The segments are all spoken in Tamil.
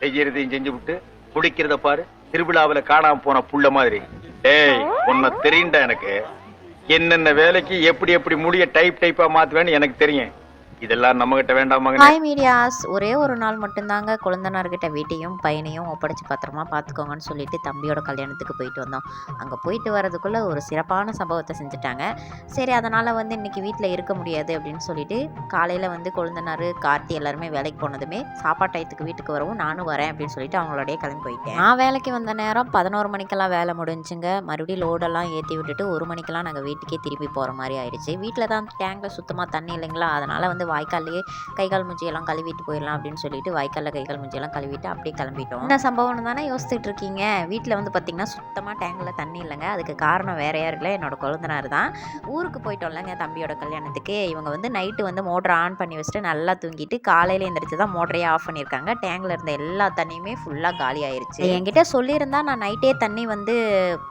செய்யறதையும் செஞ்சு விட்டு குடிக்கிறத பாரு. திருவிழாவில காணாம போன புள்ள மாதிரி. டேய் உன்னை தெரியுண்டா எனக்கு. என்னென்ன வேலைக்கு எப்படி எப்படி முடிய டைப் டைப்பா மாத்துவேன்னு எனக்கு தெரியும். இதெல்லாம் நம்ம கிட்ட வேண்டாம் மகனே. ஹாய் மீடியாஸ் ஒரே ஒரு நாள் மட்டும்தாங்க குழந்தனார்கிட்ட வீட்டையும் பையனையும் ஒப்படைச்சு பத்திரமா பார்த்துக்கோங்கன்னு சொல்லிட்டு தம்பியோட கல்யாணத்துக்கு போயிட்டு வந்தோம். அங்கே போயிட்டு வரதுக்குள்ளே ஒரு சிறப்பான சம்பவத்தை செஞ்சுட்டாங்க. சரி அதனால் வந்து இன்னைக்கு வீட்டில் இருக்க முடியாது அப்படின்னு சொல்லிட்டு காலையில் வந்து கொழுந்தனார் கார்த்தி எல்லாருமே வேலைக்கு போனதுமே சாப்பாட்டு டயத்துக்கு வீட்டுக்கு வரவும் நானும் வரேன் அப்படின்னு சொல்லிட்டு அவங்களோடய கிளம்பி போயிட்டேன். நான் வேலைக்கு வந்த நேரம் பதினோரு மணிக்கெல்லாம் வேலை முடிஞ்சுங்க. மறுபடியும் லோடெல்லாம் ஏற்றி விட்டுட்டு ஒரு மணிக்கெல்லாம் நாங்கள் வீட்டுக்கே திரும்பி போகிற மாதிரி ஆயிடுச்சு. வீட்டில் தான் டேங்கில் சுத்தமாக தண்ணி இல்லைங்களா? அதனால் வந்து வாய்க்கால்லையே கை கால் மூஞ்சியெல்லாம் கழுவிட்டு போயிடலாம் அப்படின்னு சொல்லிட்டு வாய்க்காலில் கை கால் மூஞ்சியெல்லாம் கழுவிட்டு அப்படியே கிளம்பிட்டோம். என்ன சம்பவம்னு தானே யோசிச்சுட்டு இருக்கீங்க? வீட்டில் வந்து பார்த்தீங்கன்னா சுத்தமாக டேங்கில் தண்ணி இல்லைங்க. அதுக்கு காரணம் வேற யாரும் இல்லை. என்னோட கொழுந்தனார் தான். ஊருக்கு போயிட்டோம்லங்க தம்பியோட கல்யாணத்துக்கு. இவங்க வந்து நைட்டு வந்து மோட்டர் ஆன் பண்ணி வச்சுட்டு நல்லா தூங்கிட்டு காலையில் எந்திரிச்சு தான் மோட்டரையே ஆஃப் பண்ணியிருக்காங்க. டேங்கில் இருந்த எல்லா தண்ணியுமே ஃபுல்லாக காலி ஆயிருச்சு. என்கிட்ட சொல்லியிருந்தா நான் நைட்டே தண்ணி வந்து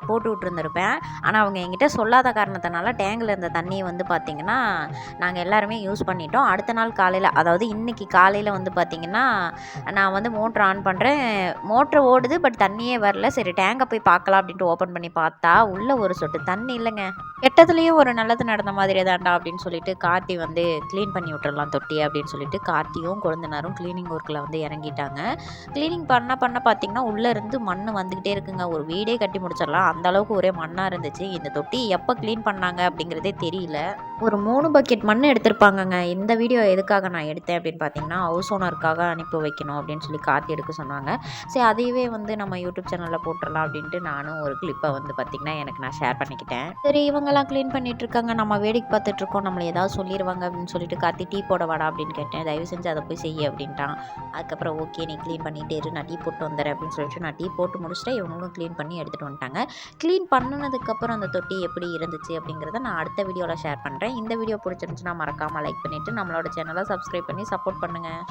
போட்டு விட்டுருந்துருப்பேன். ஆனால் அவங்க என்கிட்ட சொல்லாத காரணத்தினால டேங்கில் இருந்த தண்ணியை வந்து பார்த்திங்கன்னா நாங்கள் எல்லாருமே யூஸ் பண்ணிட்டோம். அடுத்த நாள் காலையில் அதாவது இன்றைக்கி காலையில் வந்து பார்த்திங்கன்னா நான் வந்து மோட்ரு ஆன் பண்ணுறேன் மோட்ரு ஓடுது பட் தண்ணியே வரல. சரி டேங்கை போய் பார்க்கலாம் அப்படின்ட்டு ஓப்பன் பண்ணி பார்த்தா உள்ளே ஒரு சொட்டு தண்ணி இல்லைங்க. கெட்டதுலேயும் ஒரு நல்லது நடந்த மாதிரி தான்டா அப்படின்னு சொல்லிட்டு கார்த்தி வந்து க்ளீன் பண்ணி விட்டுறலாம் தொட்டி அப்படின்னு சொல்லிட்டு கார்த்தியும் குழந்தனாரும் க்ளீனிங் ஒர்க்கில் வந்து இறங்கிட்டாங்க. க்ளீனிங் பண்ண பண்ண பார்த்திங்கன்னா உள்ளே இருந்து மண் வந்துக்கிட்டே இருக்குங்க. ஒரு வீடே கட்டி முடிச்சிடலாம். அந்த அளவுக்கு ஒரே மண்ணாக இருந்துச்சு. இந்த தொட்டி எப்போ க்ளீன் பண்ணாங்க அப்படிங்கிறதே தெரியல. ஒரு மூணு பக்கெட் மண் எடுத்திருப்பாங்கங்க. இந்த வீடியோ எதுக்காக நான் எடுத்தேன் அப்படின்னு பார்த்தீங்கன்னா ஹவுஸ் ஓனருக்காக அனுப்பி வைக்கணும் அப்படின்னு சொல்லி காத்தி எடுக்க சொன்னாங்க. சரி அதையவே வந்து நம்ம யூடியூப் சேனலில் போட்டுடலாம் அப்படின்ட்டு நானும் ஒரு கிளிப்பை வந்து பார்த்திங்கன்னா எனக்கு நான் ஷேர் பண்ணிக்கிட்டேன். சரி இவங்கெல்லாம் க்ளீன் பண்ணிட்டு இருக்காங்க. நம்ம வேடிக்கை பார்த்துட்ருக்கோம் நம்மளை ஏதாவது சொல்லிடுவாங்க அப்படின்னு சொல்லிட்டு காத்தி டீ போட வாடா அப்படின்னு கேட்டேன். தயவு செஞ்சு அதை போய் செய்ய அப்படின்ட்டான். அதுக்கப்புறம் ஓகே நீ க்ளீன் பண்ணிட்டே இரு. நான் டீ போட்டு வந்துடுறேன் அப்படின்னு சொல்லிட்டு நான் டீ போட்டு முடிச்சுட்டு இவங்களும் க்ளீன் பண்ணி எடுத்துகிட்டு வந்துட்டாங்க. க்ளீன் பண்ணதுக்கப்புறம் அந்த தொட்டி எப்படி இருந்துச்சு அப்படிங்கிறத நான் அடுத்த வீடியோவில் ஷேர் பண்ணுறேன் பண்ணுறேன் இந்த வீடியோ பிடிச்சிருந்துச்சுன்னா மறக்காமல் லைக் பண்ணிவிட்டு நம்மளோட சேனலை சப்ஸ்கிரைப் பண்ணி சப்போர்ட் பண்ணுங்கள்